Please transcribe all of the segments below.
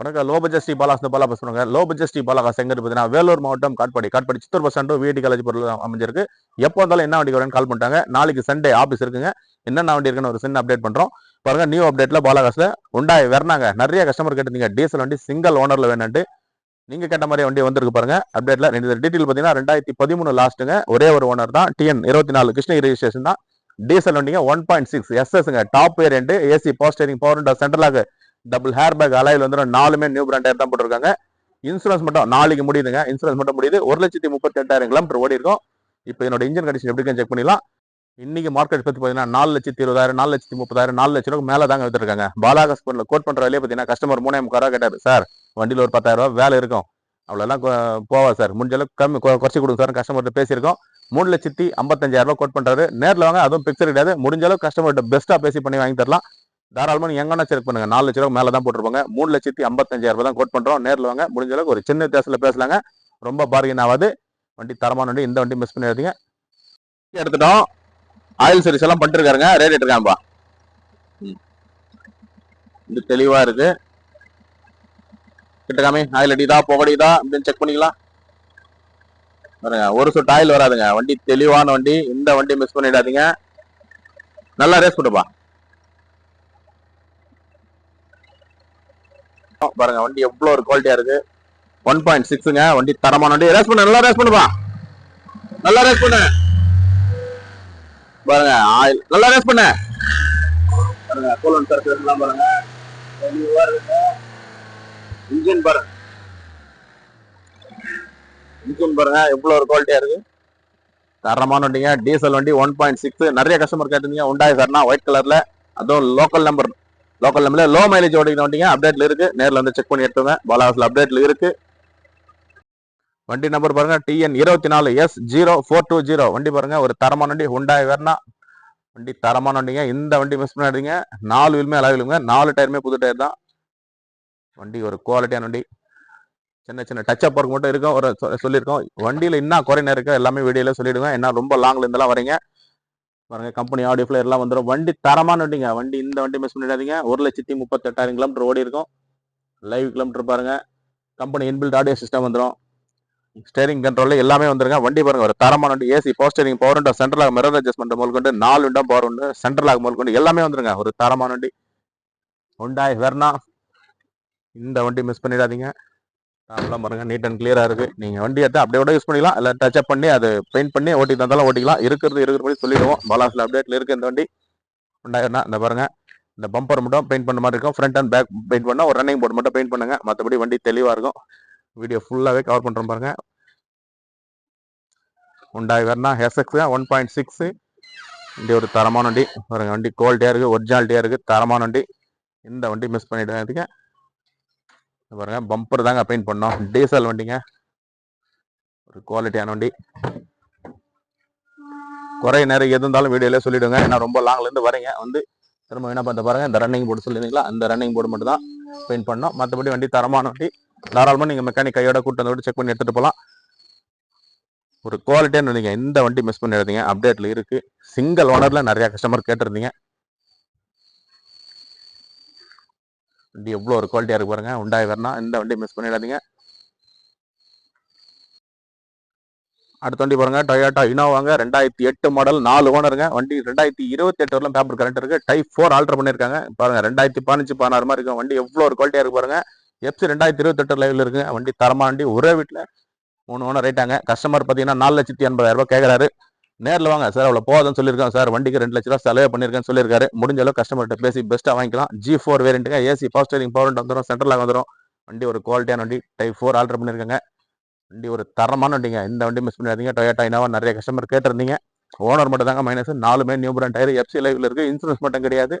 வணக்கம். Low budget Sri Balas Bala பேசுகிறாங்க low budget Sri பாலாகாஸ் பார்த்தீங்கன்னா வேலூர் மாவட்டம் காட்பாடி. காட்பாடி சித்தூர் பஸ் ஸ்டாண்டும் விஐடி காலேஜ் பொருள் அமைஞ்சிருக்கு. எப்போ இருந்தாலும் என்ன வண்டி வரேன்னு கால் பண்ணிட்டாங்க. நாளைக்கு சண்டே ஆஃபீஸ் இருக்குங்க. என்னென்ன வண்டி இருக்குன்னு ஒரு சின்ன அப்டேட் பண்ணுறோம் பாருங்க நியூ அப்டேட்டில் பாலாகாஸ்ல உண்டாய் வரணாங்க. நிறைய கஸ்டமர் கேட்டிருந்தீங்க. டீசல் வண்டி சிங்கிள் ஓனரில் வேணுன்ட்டு நீங்கள் கேட்ட மாதிரி வண்டி வந்திருக்கு பாருங்க. அப்டேட்டில் ரெண்டு டீட்டெயில் பார்த்தீங்கன்னா ரெண்டாயிரத்தி பதிமூணு லாஸ்ட்டுங்க ஒரே ஒரு ஓனர் தான். டிஎன் இருபத்தி நாலு கிருஷ்ணகிரி ரிஜிஸ்ட்ரேஷன் தான். டீசல் வண்டிங்க one point six எஸ்எஸ்ங்க top variant AC power steering power சென்ட்ரலாக double air bag அலையில் வந்துடும் நாலுமே நியூ பிராண்ட் டயர் தான் போட்டிருக்காங்க. இன்சூரன்ஸ் மட்டும் நாளைக்கு முடியுதுங்க. இன்சூரன்ஸ் மட்டும் முடியுது. ஒரு லட்சத்தி முப்பத்தி எட்டாயிரம் கிலோமீட்டர் ஓடி இருக்கும். இப்போ என்னோட இன்ஜின் கண்டிஷன் எப்படி இருக்குன்னு செக் பண்ணிடலாம். இன்னைக்கு மார்க்கெட் பத்தி பார்த்தீங்கன்னா நாலு லட்சத்தி இருபதாயிரம் நாலு லட்சத்தி முப்பதாயிரம் நாலு லட்ச ரூபாய்க்கு மேலே தாங்க வித்துருக்காங்க பாலாகாஸ் பொருள் கோட் பண்ணுற வேலையை பார்த்தீங்கன்னா கஸ்டமர் மூணே முக்கால் கேட்டார். சார் வண்டியில் ஒரு பத்தாயிரம் ரூபாய் வேலை இருக்கும். அவ்வளோலாம் போவா சார். முடிஞ்ச அளவுக்கு கம்மி குறைச்சி கொடுங்க சார் கஸ்டமர்கிட்ட பேசியிருக்கோம். மூணு லட்சத்தி ஐம்பத்தஞ்சாயிரம் கோட் பண்ணுறாரு நேரில் வாங்க. அதுவும் பிக்சர் கிடையாது. முடிஞ்ச அளவுக்கு கஸ்டமர்கிட்ட பெஸ்ட்டாக பேசி பண்ணி வாங்கி தரலாம். தாராளமாக நீங்கள் எங்கன்னா செக் பண்ணுங்க. நாலு லட்ச ரூபா மேலே தான் போட்டிருப்பாங்க. மூணு லட்சத்தி ஐம்பத்தஞ்சாயிரம் ரூபாய் தான் கோட் பண்ணுறோம் நேரில் வாங்க. முடிஞ்ச அளவுக்கு ஒரு சின்ன வித்தியாசத்தில் பேசலாங்க. ரொம்ப பார்கின் ஆகாது. வண்டி தரமான வண்டி இந்த வண்டி மிஸ் பண்ணிடுறீங்க எடுத்துட்டோம். ஆயில் சர்வீஸ் எல்லாம் பண்ணிருக்காருங்க ரேட் எடுக்காம்பா இது தெளிவாக இருக்கு. கிட்டக்காமே ஆயில் அடிதா புகடிதா அப்படின்னு செக் பண்ணிக்கலாம். பாருங்க. ஒரு சொட்டு ஆயில் வராதுங்க. வண்டி தெளிவான வண்டி. இந்த வண்டி மிஸ் பண்ணிடாதீங்க. நல்லா ரேஸ் கொடுப்பா பாருங்க வண்டி எவ்வளோ ஒரு குவாலிட்டியா இருக்கு. ஒன் பாயிண்ட் சிக்ஸுங்க வண்டி தரமான வண்டி. ரேஸ் பண்ணு நல்லா ரேஸ் பண்ணுப்பா நல்லா ரேஸ் பண்ணு. பாருங்க ஆயில் நல்லா ரேஸ் பண்ணு. பாருங்க கூலன் சர்க்கிள்லாம் பாருங்க. இன்ஜின் பாருங்க. இன்ஜின் பாருங்க எவ்வளோ ஒரு குவாலிட்டியா இருக்கு. தரமான வண்டிங்க. டீசல் வண்டி ஒன் பாயிண்ட் சிக்ஸ் நிறைய கஸ்டமர் கேட்டிருந்தீங்க. உண்டாய் சார்னா ஒயிட் கலர்ல அதுவும் லோக்கல் நம்பர் லோக்கல் நம்பர்ல லோ மைலேஜ் ஓடிக்கிற வண்டிங்க அப்டேட்ல இருக்கு. நேர்ல வந்து செக் பண்ணி எடுத்துங்க பாலாவாஸ்ல அப்டேட்ல இருக்கு. வண்டி நம்பர் பாருங்க டிஎன் இருபத்தி நாலு S zero four two zero வண்டி பாருங்க ஒரு தரமான வண்டி ஹுண்டாய் வேணா வண்டி தரமான வண்டிங்க. இந்த வண்டி மிஸ் பண்ணாதீங்க. நாலு வீலுமே அளவிலுங்க நாலு டயருமே புது டயர் தான். வண்டி ஒரு குவாலிட்டியான வண்டி. சின்ன சின்ன டச் அப் ஒர்க் மட்டும் இருக்கும். ஒரு சொ- சொல்லியிருக்கோம். வண்டியில் என்ன குறைநேரம் இருக்கோ? எல்லாமே வீடியோவில் சொல்லிவிடுங்க என்ன ரொம்ப லாங்கில் இருந்தெல்லாம் வரீங்க. பாருங்க கம்பெனி ஆடியோ ஃபிளேர் எல்லாம் வந்துடும் வண்டி தரமான வண்டிங்க வண்டி இந்த வண்டி மிஸ் பண்ணிடாதீங்க. ஒரு லட்சத்தி முப்பத்தெட்டாயிரம் கிலோமீட்டர் ஓடி இருக்கும். லைவ் கிலோமீட்டர் பாருங்க. கம்பெனி இன்பில்ட் ஆடியோ சிஸ்டம் வந்துடும் ஸ்டேரிங் கண்ட்ரோல்ல எல்லாமே வந்துருங்க. வண்டி பாருங்க ஒரு தரமான வண்டி AC power steering power window சென்ட்ரலாக mirror adjustment முதல் கொண்டு நாலு விண்டோ பவர் உண்டு சென்ட்ரலாக முதல் கொண்டு எல்லாமே வந்துருங்க. ஒரு தரமான வண்டி உண்டாய் வெர்னா இந்த வண்டி மிஸ் பண்ணிடாதீங்க. அதெல்லாம் பாருங்க நீட் அண்ட் கிளியரா இருக்கு. நீங்க வண்டி எடுத்து அப்படியே கூட யூஸ் பண்ணிக்கலாம். இல்லை டச்சப் பண்ணி அது பெயிண்ட் பண்ணி ஓட்டி தந்தாலும் ஓட்டிக்கலாம். இருக்கிறது இருக்கிறபடி சொல்லிடுவோம். பாலாஸ்ல அப்டேட்ல இருக்கு இந்த வண்டி. ரெண்டாயிரம் இந்த பாருங்க இந்த பம்பர் மட்டும் பெயிண்ட் பண்ண மாதிரி இருக்கும். ஃப்ரண்ட் அண்ட் பேக் பெயிண்ட் பண்ணா ஒரு ரன்னிங் போர்டு மட்டும் பெயிண்ட் பண்ணுங்க. மற்றபடி வண்டி தெளிவா இருக்கும். வீடியோ ஃபுல்லாவே கவர் பண்றோம் பாருங்க. Hyundai Verna SX one point six வண்டி ஒரு தரமான வண்டி. பாருங்க வண்டி குவாலிட்டியா இருக்கு ஒரிஜினாலிட்டியா இருக்கு. தரமான வண்டி. இந்த வண்டி மிஸ் பண்ணிடுங்க பாருங்கள் பாருங்க பம்பர் தாங்க பெயிண்ட் பண்ணோம். டீசல் வண்டிங்க. ஒரு குவாலிட்டியான வண்டி. குறைய நேரம் எது இருந்தாலும் வீடியோல சொல்லிவிடுங்க ஏன்னா ரொம்ப லாங்லேருந்து வரீங்க. வந்து திரும்ப என்ன பண்ண பாருங்க இந்த ரன்னிங் போர்டு சொல்லியிருந்தீங்களா அந்த ரன்னிங் போர்டு மட்டும் தான் பெயிண்ட் பண்ணோம். மற்றபடி வண்டி தரமான வண்டி. தாராளமாக நீங்கள் மெக்கானிக் கையோட கூட்டு வந்து செக் பண்ணி எடுத்துகிட்டு போகலாம் ஒரு குவாலிட்டியான வண்டிங்க. இந்த வண்டி மிஸ் பண்ணிடுறீங்க அப்டேட்டில் இருக்குது சிங்கிள் ஓனரில் நிறையா கஸ்டமர் கேட்டிருந்தீங்க. வண்டி எவ்வளோ ஒரு குவாலிட்டியாக இருக்கு பாருங்க. உண்டாய் வரணும் இந்த வண்டி மிஸ் பண்ணிடாதீங்க. அடுத்த வண்டி பாருங்க. டொயோட்டா இனோவாங்க ரெண்டாயிரத்தி எட்டு மாடல் நாலு ஓனருங்க வண்டி ரெண்டாயிரத்தி இருபத்தி எட்டு வரலாம் பேப்பர் கரண்ட் இருக்கு. டைப் ஃபோர் ஆல்டர் பண்ணியிருக்காங்க. பாருங்க ரெண்டாயிரத்தி பதினஞ்சு பதினாறு மாதிரி இருக்கும். வண்டி எவ்வளோ ஒரு குவாலிட்டியாக இருக்கு பாருங்க. எஃப்சி ரெண்டாயிரத்தி இருபத்தெட்டு லைவ்ல இருக்குங்க. வண்டி தரமா வண்டி. ஒரே வீட்டில் மூணு ஓனர் ரைட்டாங்க கஸ்டமர் பார்த்தீங்கன்னா நாலு லட்சத்தி எண்பதாயிரம் ரூபாய் கேட்கறாரு நேரில் வாங்க. சார் அவ்வளோ போதும்னு சொல்லியிருக்கோம் சார் வண்டிக்கு ரெண்டு லட்ச ரூபா செலவே பண்ணியிருக்கேன்னு சொல்லியிருக்காரு. முடிஞ்ச அளவு கஸ்டமர்கிட்ட பேசி பெஸ்ட்டாக வாங்கிக்கலாம். ஜி ஃபோர் வேரியண்ட்டுங்க ஏசி பவர் ஸ்டேரிங் பவர் வந்துடும் சென்ட்ரலாக வந்துடும் வண்டி ஒரு குவாலிட்டியான வண்டி. டைப் ஃபோர் ஆல்டர் பண்ணியிருக்காங்க. வண்டி ஒரு தரமான வண்டிங்க. இந்த வண்டி மிஸ் பண்ணிடாதீங்க டொயோட்டா இனோவா நிறைய கஸ்டமர் கேட்டிருந்தீங்க. ஓனர் மட்டும் தாங்க மைனஸ் நாலுமே நியூ பிராண்ட் டயர் எஃப்சி லைவில் இருக்குது இன்சூரன்ஸ் மட்டும் கிடையாது.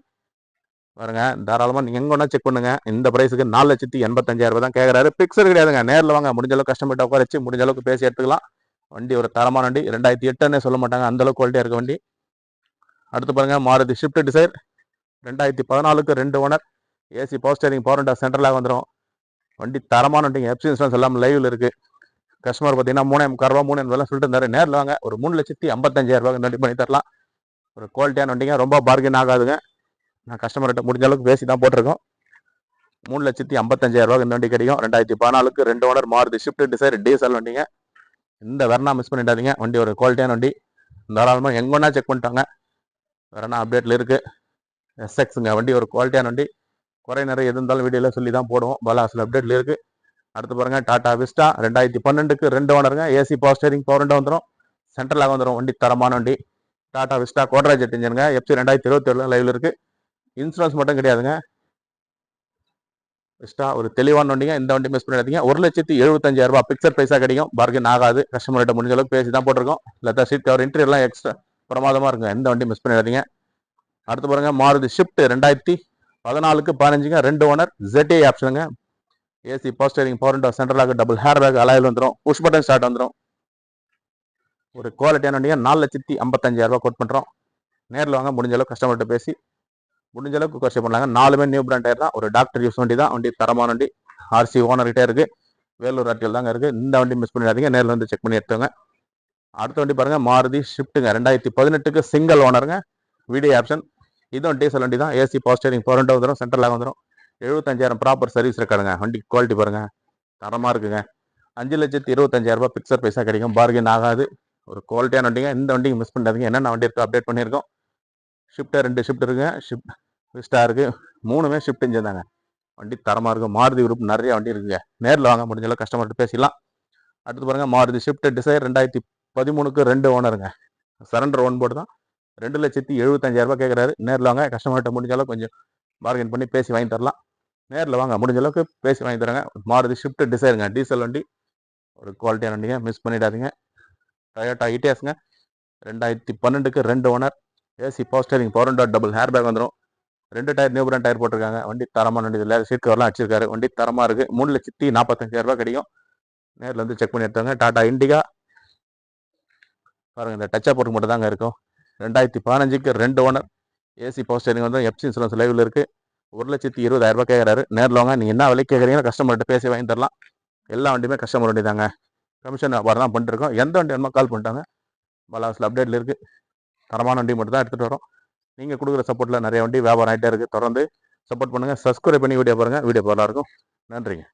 பாருங்க தாராளமாக நீங்கள் எங்கே செக் பண்ணுங்க. இந்த ப்ரைஸுக்கு நாலு லட்சத்தி எண்பத்தஞ்சாயிரம் ரூபாய் தான் கேட்கறாரு பிக்சர் கிடையாதுங்க. நேரில் வாங்க. முடிஞ்ச அளவுக்கு கஸ்டமர்கிட்ட உட்கார வச்சு முடிஞ்ச அளவுக்கு பேசி எடுத்துக்கலாம். வண்டி ஒரு தரமான வண்டி. ரெண்டாயிரத்தி எட்டுன்னே சொல்ல மாட்டாங்க. அந்தளவுக்கு குவாலிட்டியாக இருக்க வண்டி. அடுத்து பாருங்க மாருதி ஷிஃப்ட் டிசைர் ரெண்டாயிரத்தி பதினாலுக்கு ரெண்டு owner. AC power steering power window சென்ட்ரலாக வந்துடும் வண்டி தரமான வண்டிங்க. எஃப்சி இன்சூரன்ஸ் எல்லாம் லைவ்ல இருக்குது கஸ்டமர் பார்த்தீங்கன்னா மூணாயிரம் முக்கால் ரூபா மூணு ரூபா சொல்லிட்டு இருந்தாரு. நேரில் வாங்க. ஒரு மூணு லட்சத்தி ஐம்பத்தஞ்சாயிரம் ரூபாய் வண்டி பண்ணி தரலாம். ஒரு குவாலிட்டியான வண்டிங்க. ரொம்ப பார்கெயின் ஆகாதுங்க. நான் கஸ்டமர்கிட்ட முடிஞ்ச அளவுக்கு பேசி தான் போட்டிருக்கோம். மூணு லட்சத்தி ஐம்பத்தஞ்சாயிரம் ரூபாய் இந்த வண்டி கிடைக்கும். ரெண்டாயிரத்தி பதினாலுக்கு ரெண்டு owner Maruti Swift Dzire diesel வண்டிங்க. இந்த வேறனா மிஸ் பண்ணிட்டாதீங்க வண்டி ஒரு குவாலிட்டியான வண்டி. தாராளமாக எங்கே வேணா செக் பண்ணிட்டாங்க. வெர்னா அப்டேட்டில் இருக்குது எஸ்எக்ஸுங்க வண்டி ஒரு குவாலிட்டியான வண்டி. குறை நிறைய எது இருந்தாலும் வீடியோவில் சொல்லி தான் போடுவோம். பலாசில் அப்டேட்டில் இருக்குது அடுத்து பாருங்கள் டாடா விஸ்டா ரெண்டாயிரத்தி பன்னெண்டுக்கு ரெண்டு ஓனருங்க ஏசி பவர் ஸ்டேரிங் பவர் வந்துடும் சென்ட்ரலாக வந்துடும் வண்டி தரமான வண்டி. டாடா விஸ்டா கோட்ராஜெட் இன்ஜினுங்க எஃப்சி ரெண்டாயிரத்தி இருபத்தி லைவில் இருக்குது இன்சூரன்ஸ் மட்டும் கிடையாதுங்க. பெஸ்ட்டாக ஒரு தெளிவான வண்டிங்க. இந்த வண்டி மிஸ் பண்ணிடாதீங்க. ஒரு லட்சத்தி எழுபத்தஞ்சாயிரம் ரூபாய் பிக்சர் பைசா கிடைக்கும். பார்கன் ஆகாது. கஸ்டமர்கிட்ட முடிஞ்ச அளவுக்கு பேசி தான் போட்டிருக்கோம். Leather seat cover interior extra பிரமாதமாக இருக்குங்க. எந்த வண்டி மிஸ் பண்ணிடாதீங்க. அடுத்து பாருங்க மாருதி ஷிஃப்ட் ரெண்டாயிரத்தி பதினாலுக்கு பதினஞ்சுங்க. ரெண்டு ஓனர் ஜெட்ஏ ஆப்ஷனுங்க AC power steering steering power சென்ட்ரலாக double air bag அலாயில் வந்துடும் புஷ் பட்டன் ஸ்டார்ட் வந்துடும் ஒரு குவாலிட்டியான வண்டிங்க. நாலு லட்சத்தி ஐம்பத்தஞ்சாயிரரூபா கோட் பண்ணுறோம் நேரில் வாங்க முடிஞ்ச அளவுக்கு கஸ்டமர்கிட்ட பேசி முடிஞ்ச அளவுக்கு கொஸ்டின் பண்ணலாங்க நாலுமே நியூ பிராண்ட் டயர் தான் ஒரு டாக்டர் யூஸ் வண்டி தான் வண்டி. தரமான வண்டி ஆர்சி ஓனர்கிட்டே இருக்கு. வேலூர் ஆர்டிஎல் தாங்க இருக்கு. இந்த வண்டி மிஸ் பண்ணிடாதீங்க. நேரில் வந்து செக் பண்ணி எடுத்துங்க அடுத்த வண்டி பாருங்க. மாருதி ஷிஃப்ட்டுங்க ரெண்டாயிரத்தி பதினெட்டுக்கு சிங்கிள் ஓனருங்க வீடியோ ஆப்ஷன் இதுவும் டீசல் வண்டி தான் ஏசி பவர் ஸ்டேரிங் பவர் வந்துடும் சென்ட்ரலாக வந்துடும் எழுபத்தஞ்சாயிரம் ப்ராப்பர் சர்வீஸ் இருக்காடுங்க வண்டி குவாலிட்டி பாருங்கள் தரமாக இருக்குங்க. அஞ்சு லட்சத்தி இருபத்தஞ்சாயிரரூபா பிக்சர் பைசா கிடைக்கும். பார்கின் ஆகாது. ஒரு குவாலிட்டியான வண்டிங்க. இந்த வண்டிக்கு மிஸ் பண்ணாதீங்க என்னென்ன வண்டி இருக்கோ அப்டேட் பண்ணியிருக்கோம். ஷிஃப்ட்டு ரெண்டு ஷிஃப்ட் இருக்குங்க ஷிஃப்ட் விஸ்டா இருக்குது மூணுமே ஷிஃப்ட் இன்ஜின் தாங்க. வண்டி தரமாக இருக்கும். மாருதி குரூப் நிறைய வண்டி இருக்குங்க. நேரில் வாங்க முடிஞ்சளவு கஸ்டமர்கிட்ட பேசிடலாம். அடுத்து பாருங்க மாருதி ஷிஃப்ட் டிசைர் ரெண்டாயிரத்தி பதிமூணுக்கு ரெண்டு ஓனருங்க சரண்டர் ஒன் போர்டு தான். ரெண்டு லட்சத்தி எழுபத்தஞ்சாயிரரூபா கேட்குறாரு நேரில் வாங்க. கஸ்டமர்கிட்ட முடிஞ்சளவு கொஞ்சம் பார்கென் பண்ணி பேசி வாங்கி தரலாம். நேரில் வாங்க. முடிஞ்ச அளவுக்கு பேசி வாங்கி தராங்க. மாருதி ஷிஃப்ட் டிசைருங்க டீசல் வண்டி. ஒரு குவாலிட்டியான வண்டிங்க. மிஸ் பண்ணிடாதீங்க. டொயோட்டா இடிஎஸ்ங்க ரெண்டாயிரத்தி பன்னெண்டுக்கு ரெண்டு owner AC power steering power dot double air bag வந்துடும் ரெண்டு டயர் நியூ பிராண்ட் டயர் போட்டிருக்காங்க. வண்டி தரமான வண்டி இல்லை. சீட் கவர்லாம் அடிச்சிருக்காரு. வண்டி தரமாக இருக்குது மூணு லட்சத்தி நாற்பத்தஞ்சாயிரம் கிடைக்கும். நேரில் வந்து செக் பண்ணி எடுத்தாங்க டாடா இண்டிகா. பாருங்கள் இந்த டச்சப் போட்டு மட்டும் தாங்க இருக்கும். ரெண்டாயிரத்தி பதினஞ்சுக்கு ரெண்டு ஓனர். ஏசி பவர் ஸ்டேரிங் வந்து எப்சி இன்சூரன்ஸ் லைவில் இருக்குது ஒரு லட்சத்தி இருபதாயிரம் கேட்குறாரு நேரில் வாங்க நீங்கள் என்ன விலை கேட்குறீங்களோ கஸ்டமர்கிட்ட பேசி வாங்கி தரலாம். எல்லா வண்டியுமே கஸ்டமர் வண்டி தாங்க. கமிஷன் வியாபாரம் தான் பண்ணிருக்கோம் எந்த வண்டி வேணுமோ கால் பண்ணிட்டாங்க. பலாஸில் அப்டேட்டில் இருக்குது தரமான வண்டி மட்டும் தான் எடுத்துகிட்டு வரோம். நீங்கள் கொடுக்குற சப்போர்ட்டில் நிறைய வண்டி வியாபாரம் ஆகிட்டே இருக்குது தொடர்ந்து சப்போர்ட் பண்ணுங்கள் சப்ஸ்கிரைப் பண்ணி வீடியோ பாருங்கள் வீடியோ நல்லா இருக்கும் நன்றிங்க.